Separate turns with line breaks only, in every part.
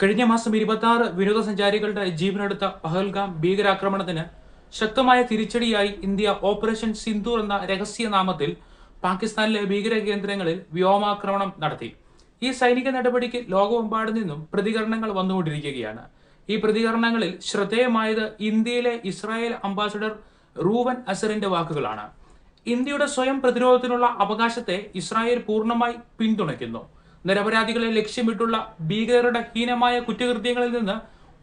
കഴിഞ്ഞ മാസം ഇരുപത്തി ആറ് വിനോദസഞ്ചാരികളുടെ ജീവനെടുത്ത പഹൽഗാം ഭീകരാക്രമണത്തിന് ശക്തമായ തിരിച്ചടിയായി ഇന്ത്യ ഓപ്പറേഷൻ സിന്ദൂർ എന്ന രഹസ്യ നാമത്തിൽ പാകിസ്ഥാനിലെ ഭീകര കേന്ദ്രങ്ങളിൽ വ്യോമാക്രമണം നടത്തി. ഈ സൈനിക നടപടിക്ക് ലോകമെമ്പാടും നിന്നും പ്രതികരണങ്ങൾ വന്നുകൊണ്ടിരിക്കുകയാണ്. ഈ പ്രതികരണങ്ങളിൽ ശ്രദ്ധേയമായത് ഇന്ത്യയിലെ ഇസ്രായേൽ അംബാസഡർ റൂവൻ അസറിന്റെ വാക്കുകളാണ്. ഇന്ത്യയുടെ സ്വയം പ്രതിരോധത്തിനുള്ള അവകാശത്തെ ഇസ്രായേൽ പൂർണമായി പിന്തുണയ്ക്കുന്നു. നിരപരാധികളെ ലക്ഷ്യമിട്ടുള്ള ഭീകരരുടെ ഹീനമായ കുറ്റകൃത്യങ്ങളിൽ നിന്ന്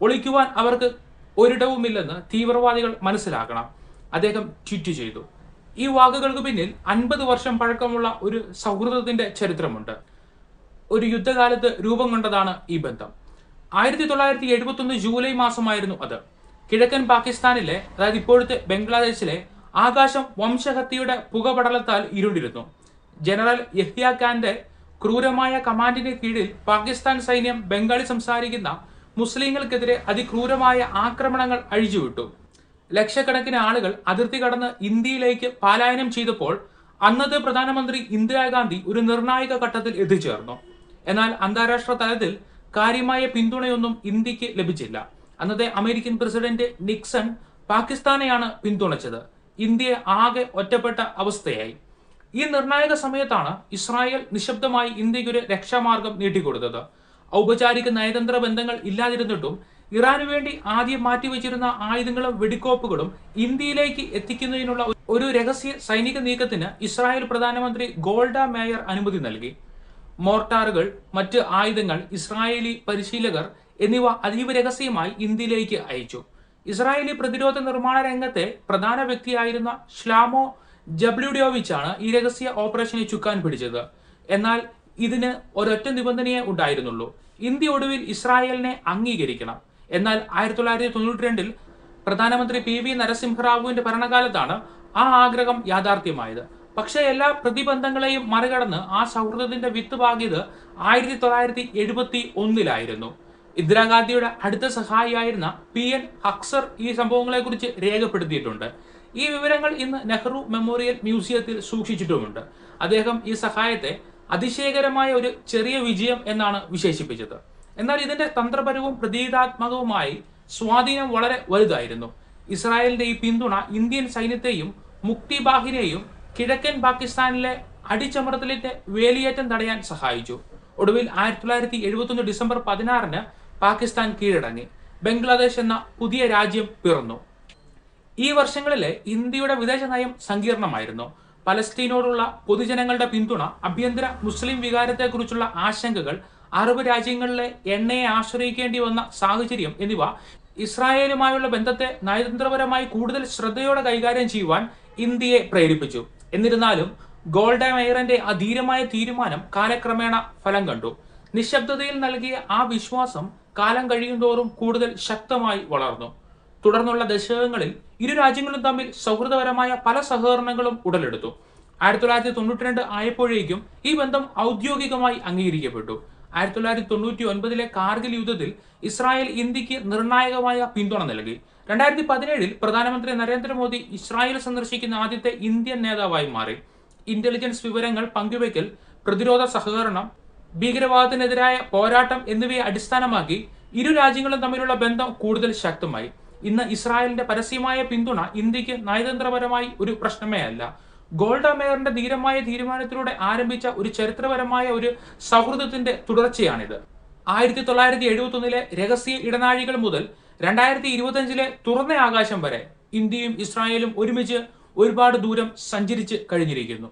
ഒളിക്കുവാൻ അവർക്ക് ഒരിടവുമില്ലെന്ന് തീവ്രവാദികൾ മനസ്സിലാക്കണം. അദ്ദേഹം ട്വീറ്റ് ചെയ്തു. ഈ വാക്കുകൾക്ക് പിന്നിൽ അൻപത് വർഷം പഴക്കമുള്ള ഒരു സൗഹൃദത്തിന്റെ ചരിത്രമുണ്ട്. ഒരു യുദ്ധകാലത്ത് രൂപം കൊണ്ടതാണ് ഈ ബന്ധം. ആയിരത്തി തൊള്ളായിരത്തി എഴുപത്തി ജൂലൈ മാസമായിരുന്നു അത്. കിഴക്കൻ പാകിസ്ഥാനിലെ അതായത് ഇപ്പോഴത്തെ ബംഗ്ലാദേശിലെ ആകാശം വംശഹത്യയുടെ പുകപടലത്താൽ ഇരുണ്ടിരുന്നു. ജനറൽ യഹ്യ ഖാന്റെ ക്രൂരമായ കമാൻഡിന് കീഴിൽ പാകിസ്ഥാൻ സൈന്യം ബംഗാളി സംസാരിക്കുന്ന മുസ്ലിങ്ങൾക്കെതിരെ അതിക്രൂരമായ ആക്രമണങ്ങൾ അഴിച്ചുവിട്ടു. ലക്ഷക്കണക്കിന് ആളുകൾ അതിർത്തി കടന്ന് ഇന്ത്യയിലേക്ക് പലായനം ചെയ്തപ്പോൾ അന്നത്തെ പ്രധാനമന്ത്രി ഇന്ദിരാഗാന്ധി ഒരു നിർണായക ഘട്ടത്തിൽ എത്തിച്ചേർന്നു. എന്നാൽ അന്താരാഷ്ട്ര തലത്തിൽ കാര്യമായ പിന്തുണയൊന്നും ഇന്ത്യയ്ക്ക് ലഭിച്ചില്ല. അന്നത്തെ അമേരിക്കൻ പ്രസിഡന്റ് നിക്സൺ പാകിസ്ഥാനെയാണ് പിന്തുണച്ചത്. ഇന്ത്യയെ ആകെ ഒറ്റപ്പെട്ട അവസ്ഥയായി. ഈ നിർണായക സമയത്താണ് ഇസ്രായേൽ നിശബ്ദമായി ഇന്ത്യക്കൊരു രക്ഷാമാർഗം നീട്ടിക്കൊടുത്തത്. ഔപചാരിക നയതന്ത്ര ബന്ധങ്ങൾ ഇല്ലാതിരുന്നിട്ടും ഇറാനു വേണ്ടി ആദ്യം മാറ്റിവെച്ചിരുന്ന ആയുധങ്ങളും വെടിക്കോപ്പുകളും ഇന്ത്യയിലേക്ക് എത്തിക്കുന്നതിനുള്ള ഒരു രഹസ്യ സൈനിക നീക്കത്തിന് ഇസ്രായേൽ പ്രധാനമന്ത്രി ഗോൾഡ മേയർ അനുമതി നൽകി. മോർട്ടാറുകൾ മറ്റ് ആയുധങ്ങൾ ഇസ്രായേലി പരിശീലകർ എന്നിവ അതീവ രഹസ്യമായി ഇന്ത്യയിലേക്ക് അയച്ചു. ഇസ്രായേലി പ്രതിരോധ നിർമ്മാണ രംഗത്തെ പ്രധാന വ്യക്തിയായിരുന്ന ഷ്ലാമോ ജബ്ലുഡിയോവിച്ചാണ് ഈ രഹസ്യ ഓപ്പറേഷനെ ചുക്കാൻ പിടിച്ചത്. എന്നാൽ ഇതിന് ഒരൊറ്റ നിബന്ധനയെ ഉണ്ടായിരുന്നുള്ളൂ. ഇന്ത്യ ഒടുവിൽ ഇസ്രായേലിനെ അംഗീകരിക്കണം. എന്നാൽ ആയിരത്തി തൊള്ളായിരത്തി തൊണ്ണൂറ്റി രണ്ടിൽ പ്രധാനമന്ത്രി പി വി നരസിംഹറാവുവിന്റെ ഭരണകാലത്താണ് ആ ആഗ്രഹം യാഥാർത്ഥ്യമായത്. പക്ഷേ എല്ലാ പ്രതിബന്ധങ്ങളെയും മറികടന്ന് ആ സൗഹൃദത്തിന്റെ വിത്ത് പാകിയത് ആയിരത്തി തൊള്ളായിരത്തി എഴുപത്തി ഒന്നിലായിരുന്നു. ഇന്ദിരാഗാന്ധിയുടെ അടുത്ത സഹായിയായിരുന്ന പി എൻ ഹക്സർ ഈ സംഭവങ്ങളെക്കുറിച്ച് രേഖപ്പെടുത്തിയിട്ടുണ്ട്. ഈ വിവരങ്ങൾ ഇന്ന് നെഹ്റു മെമ്മോറിയൽ മ്യൂസിയത്തിൽ സൂക്ഷിച്ചിട്ടുമുണ്ട്. അദ്ദേഹം ഈ സഹായത്തെ അതിശയകരമായ ഒരു ചെറിയ വിജയം എന്നാണ് വിശേഷിപ്പിച്ചത്. എന്നാൽ ഇതിന്റെ തന്ത്രപരവും പ്രതീകാത്മകവുമായി സ്വാധീനം വളരെ വലുതായിരുന്നു. ഇസ്രായേലിന്റെ ഈ പിന്തുണ ഇന്ത്യൻ സൈന്യത്തെയും മുക്തിബാഹിനെയും കിഴക്കൻ പാകിസ്ഥാനിലെ അടിച്ചമർത്തലിന്റെ വേലിയേറ്റം തടയാൻ സഹായിച്ചു. ഒടുവിൽ ആയിരത്തി തൊള്ളായിരത്തി എഴുപത്തി ഡിസംബർ പതിനാറിന് പാകിസ്ഥാൻ കീഴടങ്ങി. ബംഗ്ലാദേശ് എന്ന പുതിയ രാജ്യം പിറന്നു. ഈ വർഷങ്ങളിലെ ഇന്ത്യയുടെ വിദേശ നയം സങ്കീർണമായിരുന്നു. പലസ്തീനോടുള്ള പൊതുജനങ്ങളുടെ പിന്തുണ അഭ്യന്തര മുസ്ലിം വികാരത്തെക്കുറിച്ചുള്ള ആശങ്കകൾ അറബ് രാജ്യങ്ങളിലെ എണ്ണയെ ആശ്രയിക്കേണ്ടി വന്ന സാഹചര്യം എന്നിവ ഇസ്രായേലുമായുള്ള ബന്ധത്തെ നയതന്ത്രപരമായി കൂടുതൽ ശ്രദ്ധയോടെ കൈകാര്യം ചെയ്യുവാൻ ഇന്ത്യയെ പ്രേരിപ്പിച്ചു. എന്നിരുന്നാലും ഗോൾഡ മേയറിന്റെ അധീരമായ തീരുമാനം കാലക്രമേണ ഫലം കണ്ടു. നിശബ്ദതയിൽ നൽകിയ ആ വിശ്വാസം കാലം കഴിയുന്തോറും കൂടുതൽ ശക്തമായി വളർന്നു. തുടർന്നുള്ള ദശകങ്ങളിൽ ഇരു രാജ്യങ്ങളും തമ്മിൽ സൗഹൃദപരമായ പല സഹകരണങ്ങളും ഉടലെടുത്തു. ആയിരത്തി തൊള്ളായിരത്തി തൊണ്ണൂറ്റി രണ്ട് ആയപ്പോഴേക്കും ഈ ബന്ധം ഔദ്യോഗികമായി അംഗീകരിക്കപ്പെട്ടു. ആയിരത്തി തൊള്ളായിരത്തി തൊണ്ണൂറ്റി ഒൻപതിലെ കാർഗിൽ യുദ്ധത്തിൽ ഇസ്രായേൽ ഇന്ത്യയ്ക്ക് നിർണായകമായ പിന്തുണ നൽകി. രണ്ടായിരത്തി പതിനേഴിൽ പ്രധാനമന്ത്രി നരേന്ദ്രമോദി ഇസ്രായേൽ സന്ദർശിക്കുന്ന ആദ്യത്തെ ഇന്ത്യൻ നേതാവായി മാറി. ഇന്റലിജൻസ് വിവരങ്ങൾ പങ്കുവയ്ക്കൽ പ്രതിരോധ സഹകരണം ഭീകരവാദത്തിനെതിരായ പോരാട്ടം എന്നിവയെ അടിസ്ഥാനമാക്കി ഇരു രാജ്യങ്ങളും തമ്മിലുള്ള ബന്ധം കൂടുതൽ ശക്തമായി. ഇന്ന് ഇസ്രായേലിന്റെ പരസ്യമായ പിന്തുണ ഇന്ത്യയ്ക്ക് നയതന്ത്രപരമായി ഒരു പ്രശ്നമേ അല്ല. ഗോൾഡ മേയറിന്റെ ധീരമായ തീരുമാനത്തിലൂടെ ആരംഭിച്ച ഒരു ചരിത്രപരമായ ഒരു സൗഹൃദത്തിന്റെ തുടർച്ചയാണിത്. ആയിരത്തി തൊള്ളായിരത്തി എഴുപത്തി ഒന്നിലെ രഹസ്യ ഇടനാഴികൾ മുതൽ രണ്ടായിരത്തി ഇരുപത്തിയഞ്ചിലെ തുറന്ന ആകാശം വരെ ഇന്ത്യയും ഇസ്രായേലും ഒരുമിച്ച് ഒരുപാട് ദൂരം സഞ്ചരിച്ച് കഴിഞ്ഞിരിക്കുന്നു.